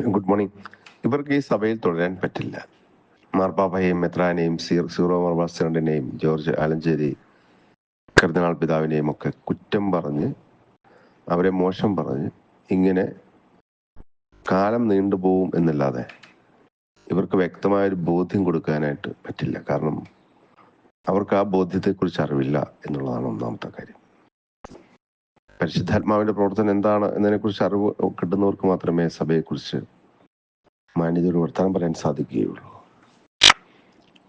Good morning ഇവർക്ക് ഈ സഭയിൽ തുടരാൻ പറ്റില്ല. മാർപ്പാപ്പയെയും മെത്രാനെയും സീറോ മർബാസിനെയും ജോർജ് ആലഞ്ചേരി കർദിനാൾ പിതാവിനെയും ഒക്കെ കുറ്റം പറഞ്ഞ് അവരെ മോശം പറഞ്ഞ് ഇങ്ങനെ കാലം നീണ്ടുപോകും എന്നല്ലാതെ ഇവർക്ക് വ്യക്തമായ ഒരു ബോധ്യം കൊടുക്കാനായിട്ട് പറ്റില്ല. കാരണം അവർക്ക് ആ ബോധ്യത്തെക്കുറിച്ച് അറിവില്ല എന്നുള്ളതാണ് ഒന്നാമത്തെ കാര്യം. പരിശുദ്ധാത്മാവിന്റെ പ്രവർത്തനം എന്താണ് എന്നതിനെക്കുറിച്ച് അറിവ് കിട്ടുന്നവർക്ക് മാത്രമേ സഭയെക്കുറിച്ച് മാന്യതയോട് വർത്തമാനം പറയാൻ സാധിക്കുകയുള്ളൂ.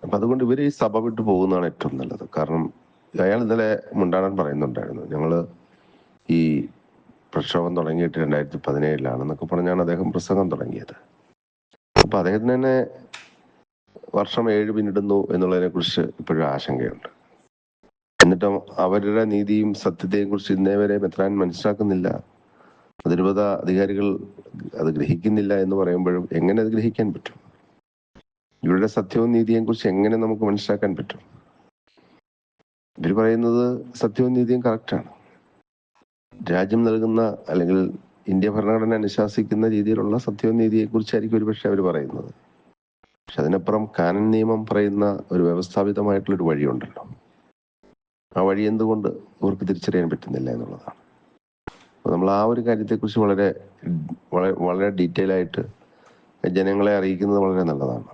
അപ്പൊ അതുകൊണ്ട് ഇവർ ഈ സഭ വിട്ടു പോകുന്നതാണ് ഏറ്റവും നല്ലത്. കാരണം അയാൾ ഇന്നലെ മുണ്ടാടാൻ പറയുന്നുണ്ടായിരുന്നു ഞങ്ങൾ ഈ പ്രക്ഷോഭം തുടങ്ങിയിട്ട് രണ്ടായിരത്തി പതിനേഴിലാണെന്നൊക്കെ പറഞ്ഞാണ് അദ്ദേഹം പ്രസംഗം തുടങ്ങിയത്. അപ്പൊ അദ്ദേഹത്തിന് തന്നെ വർഷം ഏഴ് പിന്നിടുന്നു എന്നുള്ളതിനെ കുറിച്ച് ഇപ്പോഴും ആശങ്കയുണ്ട്. എന്നിട്ടും അവരുടെ നീതിയും സത്യത്തെയും കുറിച്ച് ഇന്നേ വരെ മെത്രാൻ മനസ്സിലാക്കുന്നില്ല. അതിരൂപത അധികാരികൾ അത് ഗ്രഹിക്കുന്നില്ല എന്ന് പറയുമ്പോഴും എങ്ങനെ അത് ഗ്രഹിക്കാൻ പറ്റും? ഇവരുടെ സത്യവും നീതിയെയും കുറിച്ച് എങ്ങനെ നമുക്ക് മനസ്സിലാക്കാൻ പറ്റും? ഇവർ പറയുന്നത് സത്യവും നീതിയും കറക്റ്റാണ് രാജ്യം നൽകുന്ന അല്ലെങ്കിൽ ഇന്ത്യ ഭരണഘടന അനുശാസിക്കുന്ന രീതിയിലുള്ള സത്യവും നീതിയെ കുറിച്ചായിരിക്കും ഒരുപക്ഷെ അവർ പറയുന്നത്. പക്ഷെ അതിനപ്പുറം കാനൻ നിയമം പറയുന്ന ഒരു വ്യവസ്ഥാപിതമായിട്ടുള്ള ഒരു വഴിയുണ്ടല്ലോ. ആ വഴി എന്തുകൊണ്ട് ഇവർക്ക് തിരിച്ചറിയാൻ പറ്റുന്നില്ല എന്നുള്ളതാണ്. അപ്പൊ നമ്മൾ ആ ഒരു കാര്യത്തെക്കുറിച്ച് വളരെ വളരെ ഡീറ്റെയിൽ ആയിട്ട് ജനങ്ങളെ അറിയിക്കുന്നത് വളരെ നല്ലതാണ്.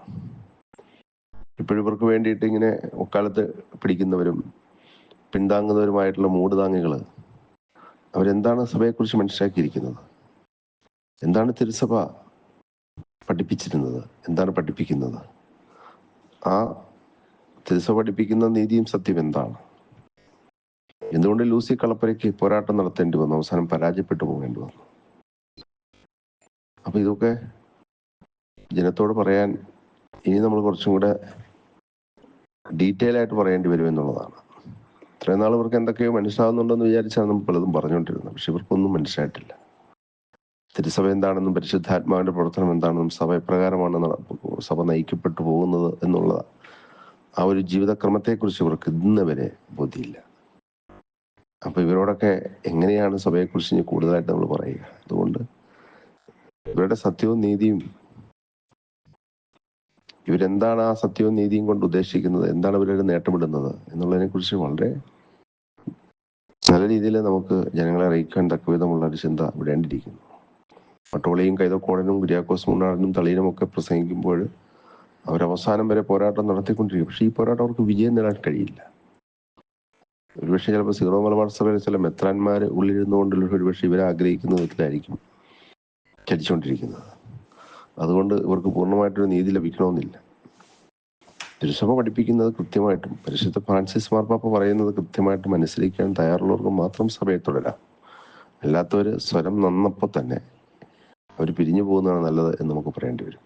ഇപ്പോഴും ഇവർക്ക് വേണ്ടിയിട്ട് ഇങ്ങനെ ഒക്കാലത്ത് പിടിക്കുന്നവരും പിന്താങ്ങുന്നവരുമായിട്ടുള്ള മൂട് താങ്ങികൾ അവരെന്താണ് സഭയെക്കുറിച്ച് മനസ്സിലാക്കിയിരിക്കുന്നത്? എന്താണ് തിരുസഭ പഠിപ്പിച്ചിരുന്നത്? എന്താണ് പഠിപ്പിക്കുന്നത്? ആ തിരുസഭ പഠിപ്പിക്കുന്ന നീതിയും സത്യം എന്താണ്? എന്തുകൊണ്ട് ലൂസി കളപ്പരയ്ക്ക് പോരാട്ടം നടത്തേണ്ടി വന്നു? അവസാനം പരാജയപ്പെട്ടു പോകേണ്ടി വന്നു. അപ്പൊ ഇതൊക്കെ ജനത്തോട് പറയാൻ ഇനി നമ്മൾ കുറച്ചും കൂടെ ഡീറ്റെയിൽ ആയിട്ട് പറയേണ്ടി വരും എന്നുള്ളതാണ്. ഇത്രയും നാൾ ഇവർക്ക് എന്തൊക്കെയോ മനസ്സിലാവുന്നുണ്ടെന്ന് വിചാരിച്ചാണ് നമ്മൾ പലതും പറഞ്ഞുകൊണ്ടിരുന്നത്. പക്ഷെ ഇവർക്കൊന്നും മനസ്സിലായിട്ടില്ല. തിരുസഭ എന്താണെന്നും പരിശുദ്ധാത്മാവിന്റെ പ്രവർത്തനം എന്താണെന്നും സഭ എപ്രകാരമാണ് സഭ നയിക്കപ്പെട്ടു പോകുന്നത് എന്നുള്ള ആ ഒരു ജീവിതക്രമത്തെക്കുറിച്ച് ഇവർക്ക് ഇന്ന് വരെ ബോധ്യമില്ല. അപ്പൊ ഇവരോടൊക്കെ എങ്ങനെയാണ് സഭയെക്കുറിച്ച് ഇനി കൂടുതലായിട്ട് നമ്മൾ പറയുക? അതുകൊണ്ട് ഇവരുടെ സത്യവും നീതിയും ഇവരെന്താണ് ആ സത്യവും നീതിയും കൊണ്ട് ഉദ്ദേശിക്കുന്നത്? എന്താണ് ഇവരുടെ നേട്ടമിടുന്നത്? എന്നുള്ളതിനെ കുറിച്ച് വളരെ നല്ല രീതിയിൽ നമുക്ക് ജനങ്ങളെ അറിയിക്കാൻ തക്ക വിധമുള്ള ഒരു ചിന്ത വിടേണ്ടിയിരിക്കുന്നു പട്ടോളിയും കൈതക്കോടനും കുര്യാക്കോസ് മുണ്ണാടനും തളീനും ഒക്കെ പ്രസംഗിക്കുമ്പോൾ അവരവസാനം വരെ പോരാട്ടം നടത്തിക്കൊണ്ടിരിക്കും. പക്ഷെ ഈ പോരാട്ടം അവർക്ക് വിജയം നേടാൻ കഴിയില്ല. ഒരുപക്ഷെ ചിലപ്പോൾ സീറോ മലബാർ സഭയിലെ ചില മെത്രാന്മാർ ഉള്ളിരുന്നുകൊണ്ടുള്ള ഒരുപക്ഷെ ഇവരെ ആഗ്രഹിക്കുന്ന വിധത്തിലായിരിക്കും ചലിച്ചുകൊണ്ടിരിക്കുന്നത് അതുകൊണ്ട് ഇവർക്ക് പൂർണമായിട്ടൊരു നീതി ലഭിക്കണമെന്നില്ല. തിരുസഭ പഠിപ്പിക്കുന്നത് കൃത്യമായിട്ടും പരിശുദ്ധ ഫ്രാൻസിസ് മാർപ്പാപ്പ പറയുന്നത് കൃത്യമായിട്ടും മനസ്സിലാക്കാൻ തയ്യാറുള്ളവർക്ക് മാത്രം സഭയെ തുടരാം. അല്ലാത്തവർ സ്വരം നന്നപ്പോൾ തന്നെ അവർ പിരിഞ്ഞു പോകുന്നതാണ് നല്ലത് എന്ന് നമുക്ക് പറയേണ്ടി വരും.